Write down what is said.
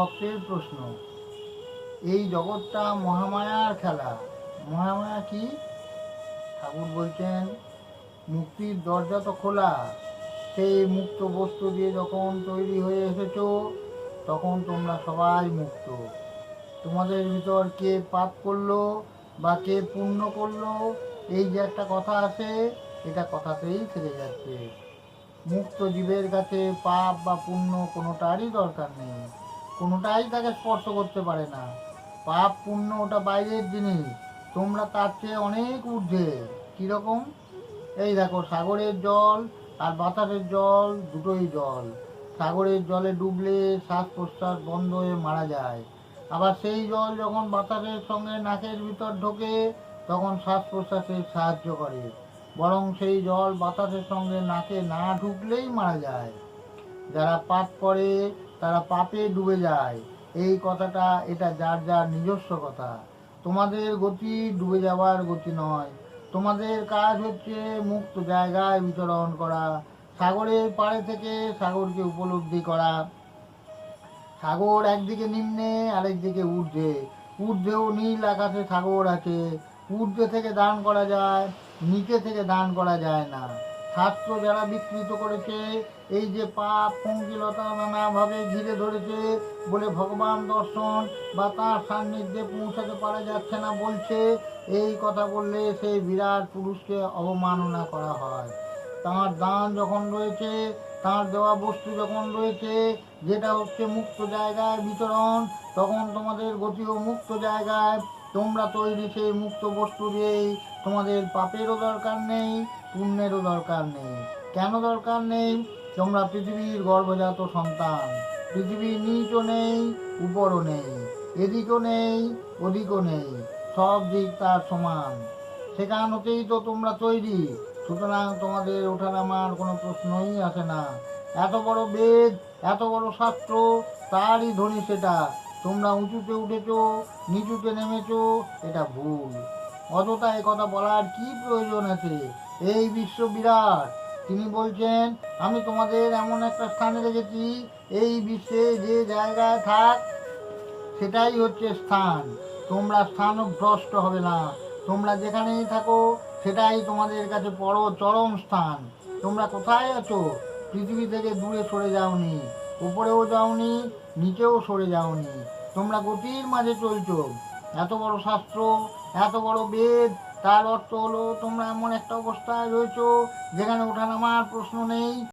ভক্তের প্রশ্ন। এই জগৎটা মহামায়ার খেলা। মহামায়া কি? ঠাকুর বলছেন, মুক্তির দরজা তো খোলা। সেই মুক্ত বস্তু দিয়ে যখন তৈরি হয়ে এসেছ, তখন তোমরা সবাই মুক্ত। তোমাদের ভিতর কে পাপ করল বা কে পুণ্য করল, এই যে একটা কথা আছে, এটা কথাতেই থেকে যাচ্ছে। মুক্ত জীবের কাছে পাপ বা পুণ্য কোনোটারই দরকার নেই। কোনোটাই তাকে স্পর্শ করতে পারে না। পাপ পুণ্য ওটা বাইরের জিনিস। তোমরা তার চেয়ে অনেক ঊর্ধ্বে। কীরকম? এই দেখো, সাগরের জল আর বাতাসের জল দুটোই জল। সাগরের জলে ডুবলে শ্বাস প্রশ্বাস বন্ধ হয়ে মারা যায়। আবার সেই জল যখন বাতাসের সঙ্গে নাকের ভিতর ঢোকে, তখন শ্বাস প্রশ্বাসের সাহায্য করে। বরং সেই জল বাতাসের সঙ্গে নাকে না ঢুকলেই মারা যায়। যারা পাপ করে তারা পাপে ডুবে যায়। এই কথাটা এটা যার যার নিজস্ব কথা। তোমাদের গতি ডুবে যাওয়ার গতি নয়। তোমাদের কাজ হচ্ছে মুক্ত জায়গায় বিচরণ করা, সাগরের পাড়ে থেকে সাগরকে উপলব্ধি করা। সাগর একদিকে নিম্নে, আরেকদিকে ঊর্ধ্বে। ঊর্ধ্বেও নীল আকাশে সাগর আছে। ঊর্ধ্বে থেকে দান করা যায়, নিচে থেকে দান করা যায় না। শাস্ত্র যারা বিকৃত করেছে। এই যে পাপ পঙ্কিলতা নানাভাবে ঘিরে ধরেছে বলে ভগবান দর্শন বা তার সান্নিধ্যে পৌঁছাতে পারা যাচ্ছে না বলছে। এই কথা বললে সেই বিরাট পুরুষকে অবমাননা করা হয়। তাঁর দান যখন রয়েছে, তাঁর দেওয়া বস্তু যখন রয়েছে, যেটা হচ্ছে মুক্ত জায়গায় বিতরণ, তখন তোমাদের গতিও মুক্ত জায়গায়। তোমরা তৈরি সেই মুক্ত বস্তু দিয়েই তোমাদের পাপেরও দরকার নেই। পুণ্যেরও দরকার নেই। কেন দরকার নেই? তোমরা পৃথিবীর গর্ভজাত সন্তান। পৃথিবীর নিচও নেই, উপরও নেই, এদিকও নেই, ওদিকও নেই, সব দিক তার সমান। সেখান হতেই তো তোমরা তৈরি। সুতরাং তোমাদের ওঠার আমার কোনো প্রশ্নই আসে না। এত বড় বেদ, এত বড় শাস্ত্র, তারই ধ্বনি সেটা। তোমরা উঁচুতে উঠেছো, নিচুতে নেমেছ, এটা ভুল। অযথা কথা বলার কি প্রয়োজন আছে? এই বিশ্ব বিরাট, তিনি বলছেন, আমি তোমাদের এমন একটা স্থানে রেখেছি, এই বিশ্বে যে জায়গায় থাক, সেটাই হচ্ছে স্থান। তোমরা স্থান ভ্রষ্ট হবে না। তোমরা যেখানেই থাকো, সেটাই তোমাদের কাছে বড় চরম স্থান। তোমরা কোথায় আছো? পৃথিবী থেকে দূরে সরে যাওনি, উপরেও যাওনি, নিচেও সরে যাওনি। তোমরা গতির মাঝে চলছ। এত বড় শাস্ত্র, এত বড় বেদ তার অর্থ হলো তোমরা এমন একটা অবস্থায় রয়েছো যেখানে ওঠানামার প্রশ্ন নেই।